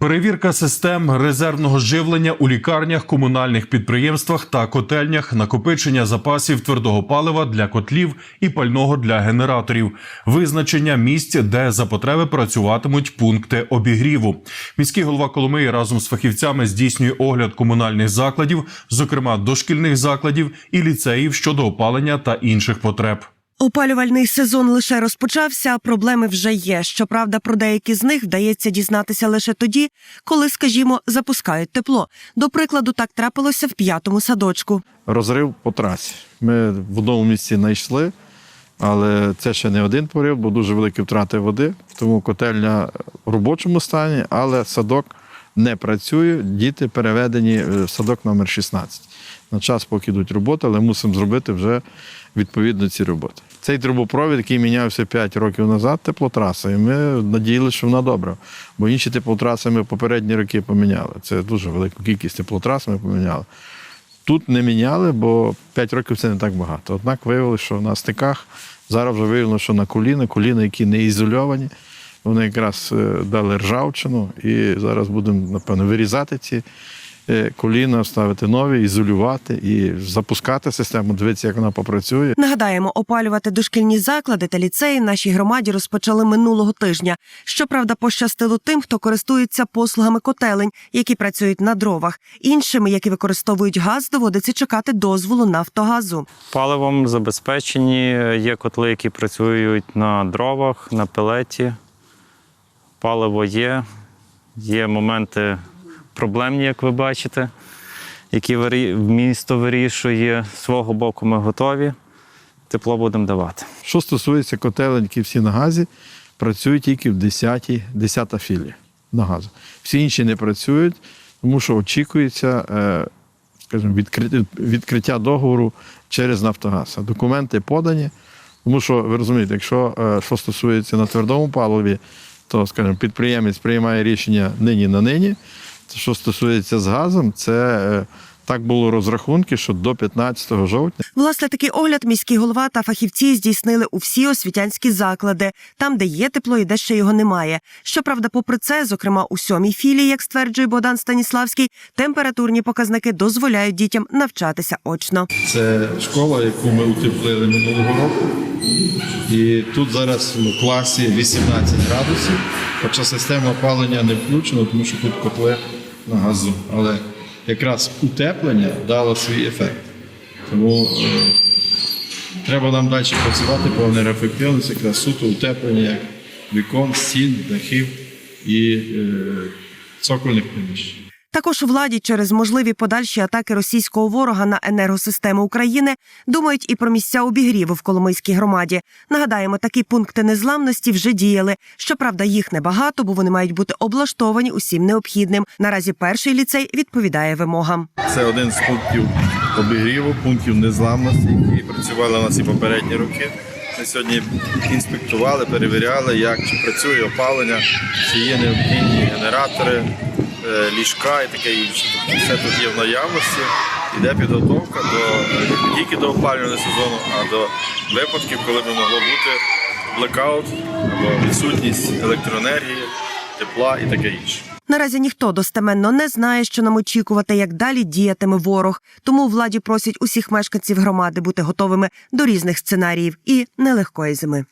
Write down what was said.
Перевірка систем резервного живлення у лікарнях, комунальних підприємствах та котельнях, накопичення запасів твердого палива для котлів і пального для генераторів, визначення місць, де за потреби працюватимуть пункти обігріву. Міський голова Коломиї разом з фахівцями здійснює огляд комунальних закладів, зокрема дошкільних закладів і ліцеїв щодо опалення та інших потреб. Опалювальний сезон лише розпочався, а проблеми вже є. Щоправда, про деякі з них вдається дізнатися лише тоді, коли, скажімо, запускають тепло. До прикладу, так трапилося в п'ятому садочку. розрив по трасі. Ми в одному місці знайшли, але це ще не один порив, бо дуже великі втрати води. Тому котельня в робочому стані, але садок не працює. Діти переведені е, в садок номер 16. На час, поки йдуть роботи, але мусимо зробити вже відповідно ці роботи. Цей трубопровід, який мінявся 5 років назад, теплотраса, і ми надіялися, що вона добра. Бо інші теплотраси ми попередні роки поміняли. Це дуже велику кількість теплотрас ми поміняли. Тут не міняли, бо 5 років це не так багато. Однак виявилося, що на стиках зараз вже виявлено, що на коліна, коліна, які не ізольовані, вони якраз е, дали ржавчину, і зараз будемо, напевно, вирізати ці е, коліна, ставити нові, ізолювати і запускати систему, дивитися, як вона попрацює. Нагадаємо, опалювати дошкільні заклади та ліцеї в нашій громаді розпочали минулого тижня. Щоправда, пощастило тим, хто користується послугами котелень, які працюють на дровах. Іншими, які використовують газ, доводиться чекати дозволу Нафтогазу. Паливом забезпечені. Є котли, які працюють на дровах, на пелеті. Паливо є. Є моменти проблемні, як ви бачите, які місто вирішує. З свого боку ми готові. Тепло будемо давати. Що стосується котелень, які всі на газі, працюють тільки в 10-й, 10 філія на газу. Всі інші не працюють, тому що очікується е, скажімо, відкри- відкриття договору через Нафтогаз. Документи подані, тому що ви розумієте, якщо е, що стосується на твердому паливі, то скажімо, підприємець приймає рішення нині на нині. Що стосується з газом, це е, так було розрахунки, що до 15 жовтня. Власне, такий огляд міський голова та фахівці здійснили у всі освітянські заклади, там, де є тепло і де ще його немає. Щоправда, попри це, зокрема у сьомій філії, як стверджує Богдан Станіславський, температурні показники дозволяють дітям навчатися очно. Це школа, яку ми утеплили минулого року. І тут зараз в класі 18 градусів, хоча система опалення не включена, тому що тут котли на газу. Але якраз утеплення дало свій ефект. Тому е, треба нам далі працювати по енергоефективності, якраз суто утеплення як вікон, стін, дахів і е, цокольних приміщень. Також владі через можливі подальші атаки російського ворога на енергосистему України думають і про місця обігріву в Коломийській громаді. Нагадаємо, такі пункти незламності вже діяли. Щоправда, їх небагато, бо вони мають бути облаштовані усім необхідним. Наразі перший ліцей відповідає вимогам. Це один з пунктів обігріву, пунктів незламності, які працювали у нас і попередні роки. Ми сьогодні інспектували, перевіряли, як чи працює опалення, чи є необхідні генератори, ліжка і таке інше. Тобто все тут є в наявності. Іде підготовка до не тільки до опалювального сезону, а до випадків, коли би могло бути блекаут або відсутність електроенергії, тепла і таке інше. Наразі ніхто достеменно не знає, що нам очікувати, як далі діятиме ворог. Тому владі просять усіх мешканців громади бути готовими до різних сценаріїв і нелегкої зими.